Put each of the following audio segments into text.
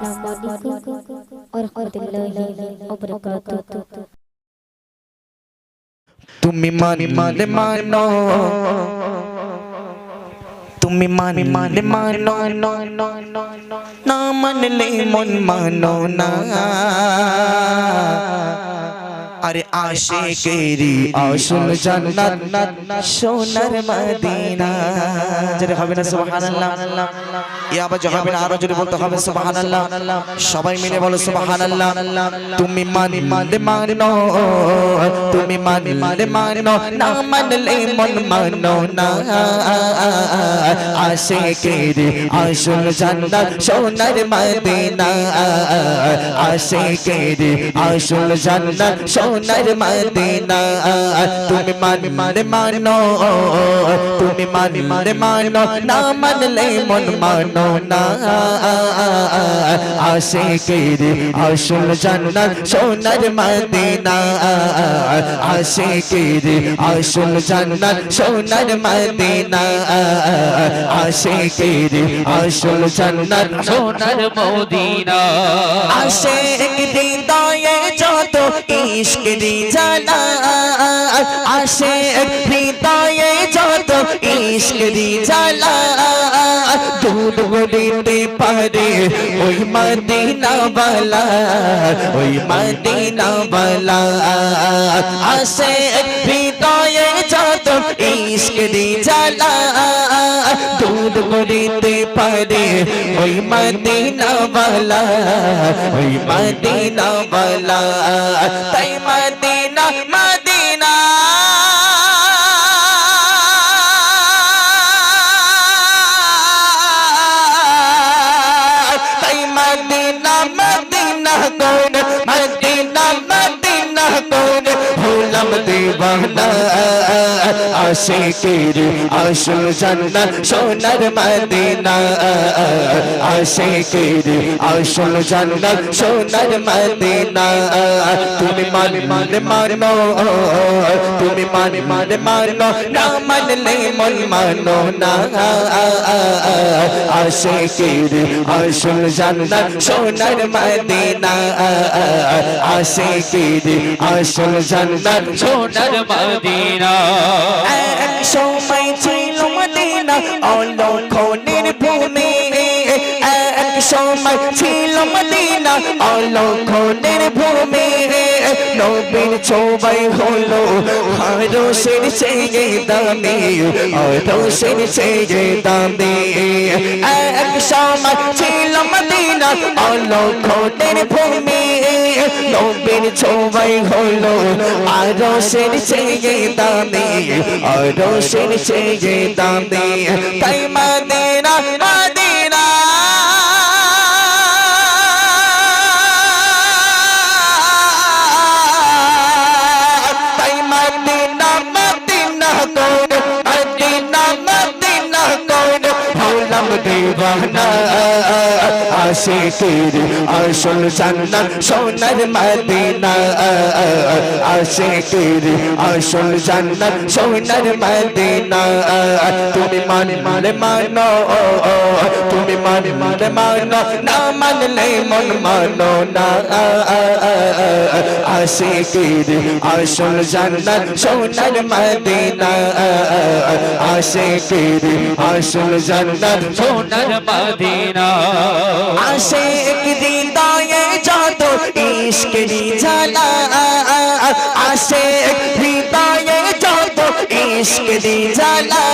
السلام عليكم ورحمة الله وبركاته তুমি মানে মানে মানো তুমি মানে মানে মানো না মানলে মন মানো না আরে আশে কেরি আসল জান্নাত সোনার মদিনা। যেটা হবে না সুবহানাল্লাহ। ইয়া আবার হবে না আরও জোরে বলতে হবে সুবহানাল্লাহ। সবাই মিলে বলো সুবহানাল্লাহ। তুমি মানে মানে মানো তুমি মানে মানে মানো না মানলে মন মানো না। আশে কেরি আসল জান্নাত সোনার মদিনা। আশে কেরি আসল জান্নাত সোনার মদিনা তুমি মানে মানে মানো তুমি মানে মানে মানো না মানলে মন মানো না আশে কেরি আসল জান্নাত সোনার মদিনা আশে কেরি আসল জান্নাত সোনার মদিনা আশে কেরি আসল জান্নাত সোনার মদিনা আসে হৃদয়ে যত ইশক জ্বালা আসে হৃদয়ে যত ইশক জ্বালা দুধ গড়িতে পারে ওই মদিনা বালা ওই মদিনা বালা আসে হৃদয়ে যত ইশক জ্বালা দুধ গড়িতে পারে ওই মদিনা বালা ওই মদিনা বালা তাই মদিনা দেওয়ানা আশিকের আসল জান্নাত সোনার মদিনা। আশিকের আসল জান্নাত সোনার মদিনা। তুমি মান মান মানো, তুমি মান মান মানো, না মানলে মন মানো না। আশিকের আসল জান্নাত সোনার মদিনা। আশিকের আসল জান্নাত সোনার মদিনা এক সময় ছিল মদিনা অলক্ষণের ভূমি সময় ছিল মদিনা, অলক্ষণের ভূমি নবীর চৌবাই হলো আরও সের চেয়ে দামি আরও সের চেয়ে দামি। এক সময় ছিল মদিনা, অলক্ষণের ভূমি নবীর চৌবাই হলো আরও সের চেয়ে দামি আরও সের চেয়ে দামি। তাই মদিনা আশিকের আসল জান্নাত, সোনার মদিনা। আশিকের আসল জান্নাত, সোনার মদিনা। তুমি মানে মানে মানো, তুমি মানে মানে মানো, না মানলে মন মানো না। আশিকের আসল জান্নাত, সোনার মদিনা। আশিকের আসল জান্নাত, সোনার মদিনা। আসে হৃদয়ে যত ইশকেরি জ্বালা আশেক হৃদয়ে যত ইশকেরি জ্বালা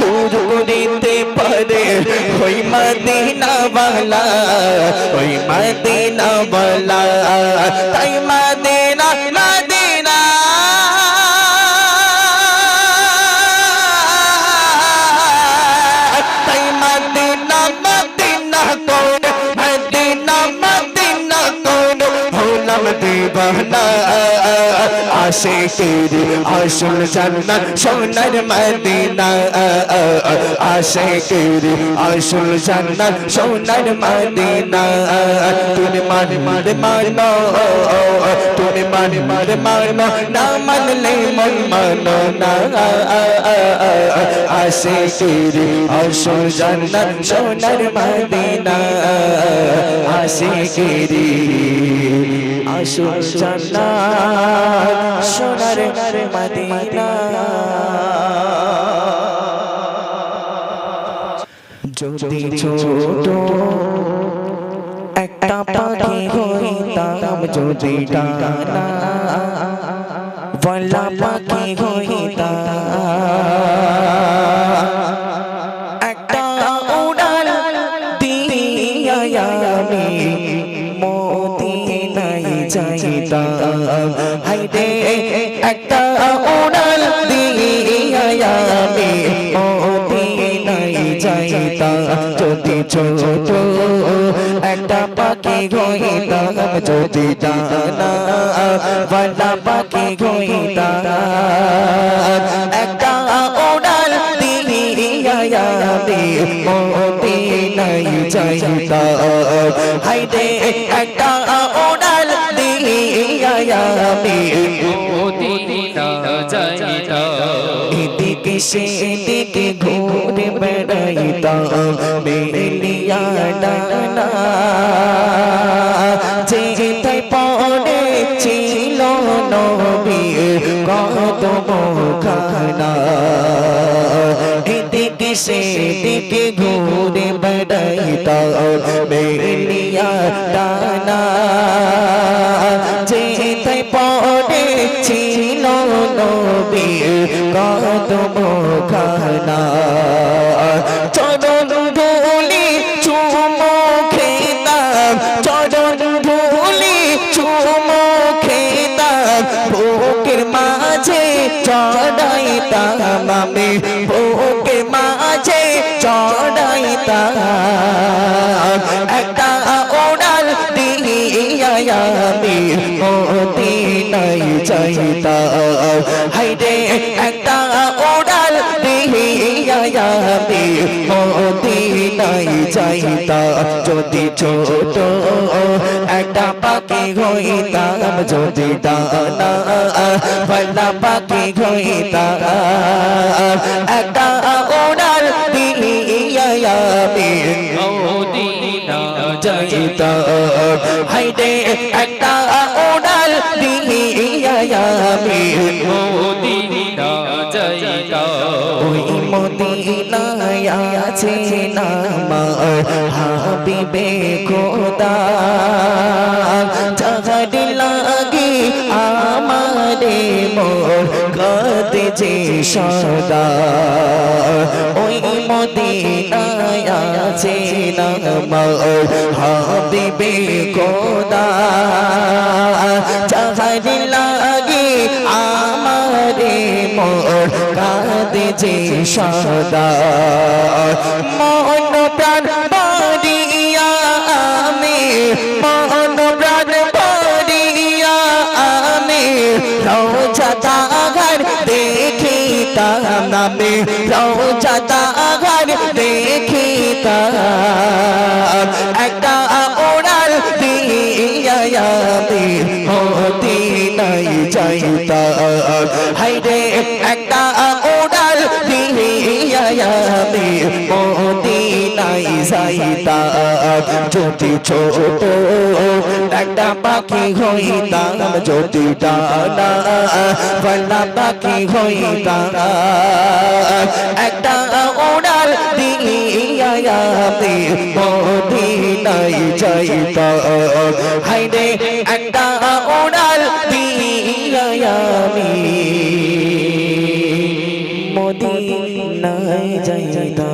কুরুরিতে পরে ওই মদিনা বালা ওই মদিনা বালা তাই মদিনা দেব দিবানা আশিকের আসল জান্নাত, সোনার মদিনা। আশিকের আসল জান্নাত, সোনার মদিনা। তুমি মান মার মানো, তুমি মান মার মানো, না মানলে মন মানো না। আশিকের আসল জান্নাত, সোনার মদিনা। আশিকের আসল জান্নাত, সোনার মদিনা। যদি ছোট একটা পাখি হইতাম, যদি ডানা বলা পাখি হইতাম, একটা উড়াল দিয়া আমি। হাইদে একটা উড়াল দিয়া আমি মোতি নাই চাইতাম যদি ছোট একটা পাখি হইতাম, যদি ডানা বলা পাখি হইতাম, একটা উড়াল দিয়া আমি মোতি নাই চাইতা হাইদে একটা সেদিকে ঘুরে বেড়াইতাম বেলিয়া ডানা যেথায় পড়ে ছিল নবী কত খানা এদিকে সেদিকে ঘুরে বেড়াইতাম বেলিয়া ডানা যেথায় পড়ে ছিল নবী কত খানা চরণ ধুলি চুমো খেতাম চরণ ধুলি চুমো খেতাম বুকের মাঝে চড়াইতাম আমি বুকের মাঝে চড়াইতাম একটা ওড়াল দিয়া আমি। মতি নাই চাইতা দিয়া আমি মতি নাই চাইতা যদি ছোট একটা পাখি হইতাম, যদি ডানা বলা পাখি হইতাম, একটা ওড়াল দিয়া আমি মদিনা যাইতা হাইদে একটা ওড়াল দিয়া আমি মদিনায় আছে নাম হাবিবে খোদা যাহার লাগি আমারে মোর কাঁদে সদা। ওই মদিনায় আছে নাম হাবিবে খোদা। যাহার লাগি আমারে মোর কাঁদে যে সদা। মন প্রাণ বাড়িয়া আমি, মন প্রাণ বাড়িয়া আমি। রোজা তাগার দেখিতাম নামে রোজা চাইতা যদি ছোট একটা পাখি হইতাম যদি ডানা বলা পাখি হইতাম একটা ওড়াল দিয়া আমি মোদি নাই যাইতা হাইরে একটা ওড়াল দিয়া আমি মোদি নাই যাইতা